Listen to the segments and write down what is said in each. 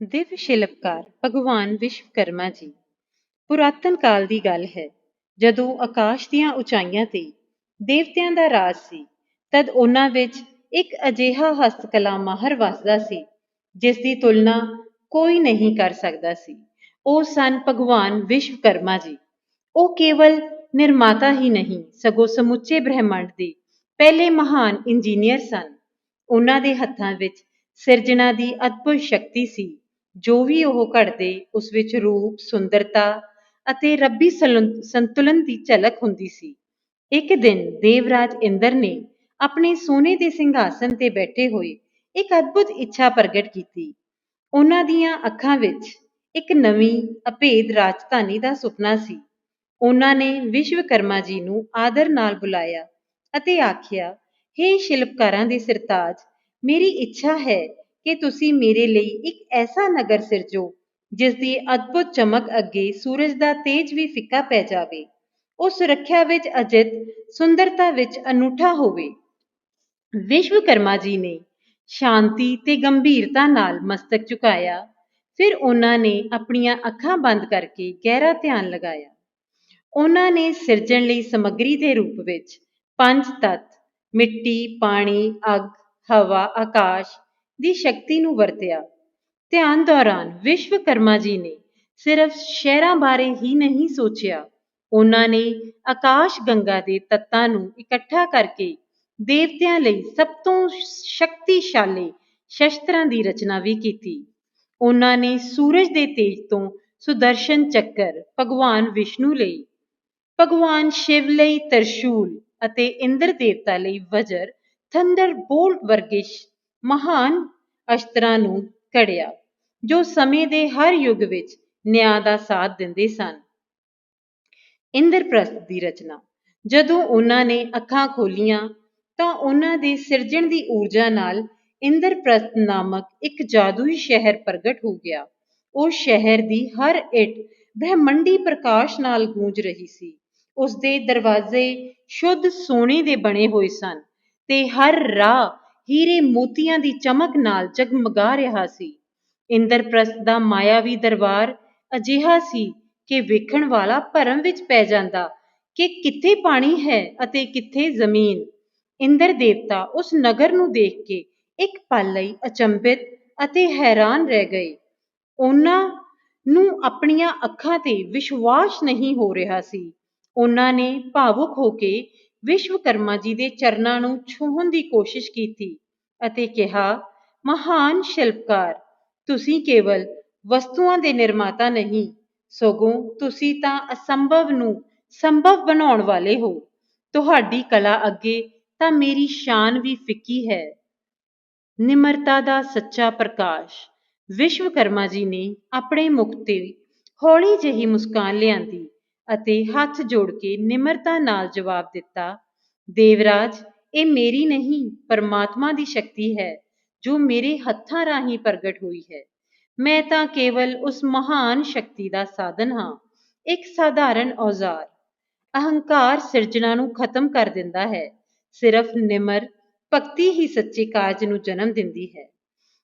ਦਿਵ ਸ਼ਿਲਪਕਾਰ ਭਗਵਾਨ ਵਿਸ਼ਵਕਰਮਾ ਜੀ। ਪੁਰਾਤਨ ਕਾਲ ਦੀ ਗੱਲ ਹੈ, ਜਦੋਂ ਆਕਾਸ਼ ਦੀਆਂ ਉਚਾਈਆਂ ਤੇ ਦੇਵਤਿਆਂ ਦਾ ਰਾਜ ਸੀ, ਤਦ ਉਹਨਾਂ ਵਿੱਚ ਇੱਕ ਅਜਿਹਾ ਹਸਤਕਲਾ ਮਾਹਰ ਵਸਦਾ ਸੀ, ਜਿਸ ਦੀ ਤੁਲਨਾ ਕੋਈ ਨਹੀਂ ਕਰ ਸਕਦਾ ਸੀ। ਉਹ ਸਨ ਭਗਵਾਨ ਵਿਸ਼ਵਕਰਮਾ ਜੀ। ਉਹ ਕੇਵਲ ਨਿਰਮਾਤਾ ਹੀ ਨਹੀਂ, ਸਗੋਂ ਸਮੁੱਚੇ ਬ੍ਰਹਿਮੰਡ ਦੇ ਪਹਿਲੇ ਮਹਾਨ ਇੰਜੀਨੀਅਰ ਸਨ। ਉਹਨਾਂ ਦੇ ਹੱਥਾਂ ਵਿੱਚ ਸਿਰਜਣਾ ਦੀ ਅਦਭੁਤ ਸ਼ਕਤੀ ਸੀ। ਜੋ ਵੀ ਉਹ ਘੜਦੇ, ਉਸ ਵਿੱਚ ਰੂਪ, ਸੁੰਦਰਤਾ ਅਤੇ ਰੱਬੀ ਸਲੁੰ- ਸੰਤੁਲਨ ਦੀ ਝਲਕ ਹੁੰਦੀ ਸੀ। ਇੱਕ ਦਿਨ ਦੇਵਰਾਜ ਇੰਦਰ ਨੇ ਆਪਣੇ ਸੋਨੇ ਦੇ ਸਿੰਘਾਸਨ ਤੇ ਬੈਠੇ ਹੋਏ ਇੱਕ ਅਦਭੁਤ ਇੱਛਾ ਪ੍ਰਗਟ ਕੀਤੀ। ਉਹਨਾਂ ਦੀਆਂ ਅੱਖਾਂ ਵਿੱਚ ਇੱਕ ਨਵੀਂ ਅਭੇਦ ਰਾਜਧਾਨੀ ਦਾ ਸੁਪਨਾ ਸੀ। ਉਹਨਾਂ ਨੇ ਵਿਸ਼ਵਕਰਮਾ ਜੀ ਨੂੰ ਆਦਰ ਨਾਲ ਬੁਲਾਇਆ ਅਤੇ ਆਖਿਆ, ਹੇ ਸ਼ਿਲਪਕਾਰਾਂ ਦੇ ਸਿਰਤਾਜ, ਮੇਰੀ ਇੱਛਾ ਹੈ ਕਿ ਤੁਸੀਂ ਮੇਰੇ ਲਈ ਇੱਕ ਐਸਾ ਨਗਰ ਸਿਰਜੋ, ਜਿਸ ਦੀ ਅਦਭੁਤ ਚਮਕ ਅੱਗੇ ਸੂਰਜ ਦਾ ਤੇਜ ਵੀ ਫਿੱਕਾ ਪੈ ਜਾਵੇ। ਉਹ ਸੁਰੱਖਿਆ ਵਿੱਚ ਅਜਿੱਤ ਸੁੰਦਰਤਾ ਵਿੱਚ ਅਨੂਠਾ ਹੋਵੇ। ਵਿਸ਼ਵਕਰਮਾ ਜੀ ਨੇ ਸ਼ਾਂਤੀ ਤੇ ਗੰਭੀਰਤਾ ਨਾਲ ਮਸਤਕ ਝੁਕਾਇਆ। ਫਿਰ ਉਹਨਾਂ ਨੇ ਆਪਣੀਆਂ ਅੱਖਾਂ ਬੰਦ ਕਰਕੇ ਗਹਿਰਾ ਧਿਆਨ ਲਗਾਇਆ। ਉਹਨਾਂ ਨੇ ਸਿਰਜਣ ਲਈ ਸਮੱਗਰੀ ਦੇ ਰੂਪ ਵਿੱਚ ਪੰਜ ਤੱਤ, ਮਿੱਟੀ, ਪਾਣੀ, ਅੱਗ, ਹਵਾ, ਆਕਾਸ਼ ਦੀ ਸ਼ਕਤੀ ਨੂੰ ਵਰਤਿਆ। ਧਿਆਨ ਦੌਰਾਨ ਵਿਸ਼ਵਕਰਮਾ ਜੀ ਨੇ ਸਿਰਫ ਸ਼ਹਿਰਾਂ ਬਾਰੇ ਹੀ ਨਹੀਂ ਸੋਚਿਆ। ਉਹਨਾਂ ਨੇ ਆਕਾਸ਼ ਗੰਗਾ ਦੇ ਤੱਤਾਂ ਨੂੰ ਇਕੱਠਾ ਕਰਕੇ ਦੇਵਤਿਆਂ ਲਈ ਸਭ ਤੋਂ ਸ਼ਕਤੀਸ਼ਾਲੀ ਸ਼ਸਤਰਾਂ ਦੀ ਰਚਨਾ ਵੀ ਕੀਤੀ। ਉਹਨਾਂ ਨੇ ਸੂਰਜ ਦੇ ਤੇਜ ਤੋਂ ਸੁਦਰਸ਼ਨ ਚੱਕਰ ਭਗਵਾਨ ਵਿਸ਼ਨੂੰ ਲਈ, ਭਗਵਾਨ ਸ਼ਿਵ ਲਈ ਤਰਸ਼ੂਲ ਅਤੇ ਇੰਦਰ ਦੇਵਤਾ ਲਈ ਵਜਰ ਥੰਡਰ ਬੋਲਟ ਵਰਗੇ ਮਹਾਨ ਅਸਤਰਾਂ ਨੂੰ ਘੜਿਆ, ਜੋ ਸਮੇਂ ਦੇ ਹਰ ਯੁੱਗ ਵਿੱਚ ਨਿਆਂ ਦਾ ਸਾਥ ਦਿੰਦੇ ਸਨ। ਇੰਦਰਪ੍ਰਸਥ ਦੀ ਰਚਨਾ, ਜਦੋਂ ਉਹਨਾਂ ਨੇ ਅੱਖਾਂ ਖੋਲੀਆਂ, ਤਾਂ ਉਹਨਾਂ ਦੇ ਸਿਰਜਣ ਦੀ ਊਰਜਾ ਨਾਲ ਇੰਦਰਪ੍ਰਸਥ ਨਾਮਕ ਇੱਕ ਜਾਦੂਈ ਸ਼ਹਿਰ ਪ੍ਰਗਟ ਹੋ ਗਿਆ। ਉਹ ਸ਼ਹਿਰ ਦੀ ਹਰ ਇੱਟ ਬ੍ਰਹਿਮੰਡੀ ਪ੍ਰਕਾਸ਼ ਨਾਲ ਗੂੰਜ ਰਹੀ ਸੀ। ਉਸ ਦੇ ਦਰਵਾਜ਼ੇ ਸ਼ੁੱਧ ਸੋਨੇ ਦੇ ਬਣੇ ਹੋਏ ਸਨ ਤੇ ਹਰ ਰਾਹ ਹੀਰੇ ਮੋਤੀਆਂ ਦੀ ਚਮਕ ਨਾਲ ਜਗਮਗਾ ਰਿਹਾ ਸੀ। ਇੰਦਰਪ੍ਰਸਥ ਦਾ ਮਾਇਆਵੀ ਦਰਬਾਰ ਅਜਿਹਾ ਸੀ ਕਿ ਵੇਖਣ ਵਾਲਾ ਭਰਮ ਵਿੱਚ ਪੈ ਜਾਂਦਾ ਕਿ ਕਿੱਥੇ ਪਾਣੀ ਹੈ ਅਤੇ ਕਿੱਥੇ ਜ਼ਮੀਨ। ਇੰਦਰ ਦੇਵਤਾ ਉਸ ਨਗਰ ਨੂੰ ਦੇਖ ਕੇ ਇੱਕ ਪਲ ਲਈ ਅਚੰਭਿਤ ਅਤੇ ਹੈਰਾਨ ਰਹਿ ਗਏ। ਉਹਨਾਂ ਨੂੰ ਆਪਣੀਆਂ ਅੱਖਾਂ ਤੇ ਵਿਸ਼ਵਾਸ ਨਹੀਂ ਹੋ ਰਿਹਾ ਸੀ। ਉਹਨਾਂ ਨੇ ਭਾਵੁਕ ਹੋ ਕੇ ਵਿਸ਼ਵਕਰਮਾ ਜੀ ਦੇ ਚਰਨਾਂ ਨੂੰ ਛੂਹਣ ਦੀ ਕੋਸ਼ਿਸ਼ ਕੀਤੀ ਅਤੇ ਕਿਹਾ, ਮਹਾਨ ਸ਼ਿਲਪਕਾਰ, ਤੁਸੀਂ ਕੇਵਲ ਵਸਤੂਆਂ ਦੇ ਨਿਰਮਾਤਾ ਨਹੀਂ, ਸਗੋਂ ਤੁਸੀਂ ਤਾਂ ਅਸੰਭਵ ਨੂੰ ਸੰਭਵ ਬਣਾਉਣ ਵਾਲੇ ਹੋ। ਤੁਹਾਡੀ ਕਲਾ ਅੱਗੇ ਤਾਂ ਮੇਰੀ ਸ਼ਾਨ ਵੀ ਫਿੱਕੀ ਹੈ। ਨਿਮਰਤਾ ਦਾ ਸੱਚਾ ਪ੍ਰਕਾਸ਼ ਵਿਸ਼ਵਕਰਮਾ ਜੀ ਨੇ ਆਪਣੇ ਮੁਖ ਤੇ ਹੌਲੀ ਜਿਹੀ ਮੁਸਕਾਨ ਲਿਆਂਦੀ। ਅਤੇ ਹੱਥ ਜੋੜ ਕੇ ਨਿਮਰਤਾ ਨਾਲ ਜਵਾਬ ਦਿੱਤਾ, ਦੇਵਰਾਜ, ਇਹ ਮੇਰੀ ਨਹੀਂ, ਪਰਮਾਤਮਾ ਦੀ ਸ਼ਕਤੀ ਹੈ, ਜੋ ਮੇਰੇ ਹੱਥਾਂ ਰਾਹੀਂ ਪ੍ਰਗਟ ਹੋਈ ਹੈ। ਮੈਂ ਤਾਂ ਕੇਵਲ ਉਸ ਮਹਾਨ ਸ਼ਕਤੀ ਦਾ ਸਾਧਨ ਹਾਂ, ਇੱਕ ਸਾਧਾਰਨ ਔਜ਼ਾਰ। ਅਹੰਕਾਰ ਸਿਰਜਣਾ ਨੂੰ ਖਤਮ ਕਰ ਦਿੰਦਾ ਹੈ, ਸਿਰਫ ਨਿਮਰ, ਭਗਤੀ ਹੀ ਸੱਚੇ ਕਾਰਜ ਨੂੰ ਜਨਮ ਦਿੰਦੀ ਹੈ।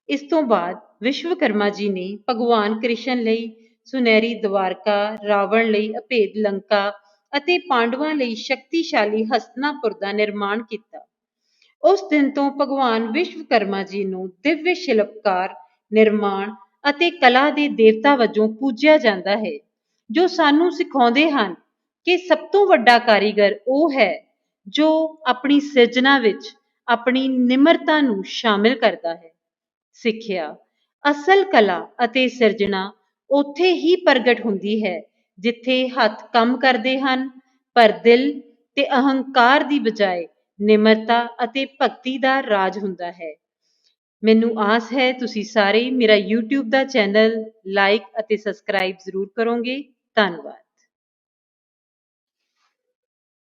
ਇਸ ਤੋਂ ਬਾਅਦ ਵਿਸ਼ਵਕਰਮਾ ਜੀ ਨੇ ਭਗਵਾਨ ਕ੍ਰਿਸ਼ਨ ਲਈ ਸੁਨਹਿਰੀ ਦਵਾਰਕਾ, ਰਾਵਣ ਲਈ ਅਭੇਦ ਲੰਕਾ ਅਤੇ ਪਾਂਡਵਾਂ ਲਈ ਸ਼ਕਤੀਸ਼ਾਲੀ ਹਸਤਨਾਪੁਰ ਦਾ ਨਿਰਮਾਣ ਕੀਤਾ। ਉਸ ਦਿਨ ਤੋਂ ਭਗਵਾਨ ਵਿਸ਼ਵਕਰਮਾ ਜੀ ਨੂੰ ਦਿਵਯ ਸ਼ਿਲਪਕਾਰ, ਨਿਰਮਾਣ ਅਤੇ ਕਲਾ ਦੇ ਦੇਵਤਾ ਵਜੋਂ ਪੂਜਿਆ ਜਾਂਦਾ ਹੈ, ਜੋ ਸਾਨੂੰ ਸਿਖਾਉਂਦੇ ਹਨ ਕਿ ਸਭ ਤੋਂ ਵੱਡਾ ਕਾਰੀਗਰ ਉਹ ਹੈ ਜੋ ਆਪਣੀ ਸਿਰਜਣਾ ਵਿੱਚ ਆਪਣੀ ਨਿਮਰਤਾ ਨੂੰ ਸ਼ਾਮਿਲ ਕਰਦਾ ਹੈ। ਸਿੱਖਿਆ, ਅਸਲ ਕਲਾ ਅਤੇ ਸਿਰਜਣਾ ਉੱਥੇ ਹੀ ਪ੍ਰਗਟ ਹੁੰਦੀ ਹੈ, ਜਿੱਥੇ ਹੱਥ ਕੰਮ ਕਰਦੇ ਹਨ, ਪਰ ਦਿਲ ਤੇ ਅਹੰਕਾਰ ਦੀ ਬਜਾਏ ਨਿਮਰਤਾ ਅਤੇ ਭਗਤੀ ਦਾ ਰਾਜ ਹੁੰਦਾ ਹੈ। ਮੈਨੂੰ ਆਸ ਹੈ ਤੁਸੀਂ ਸਾਰੇ ਮੇਰਾ YouTube ਦਾ ਚੈਨਲ ਲਾਈਕ ਅਤੇ ਸਬਸਕ੍ਰਾਈਬ ਜ਼ਰੂਰ ਕਰੋਗੇ। ਧੰਨਵਾਦ।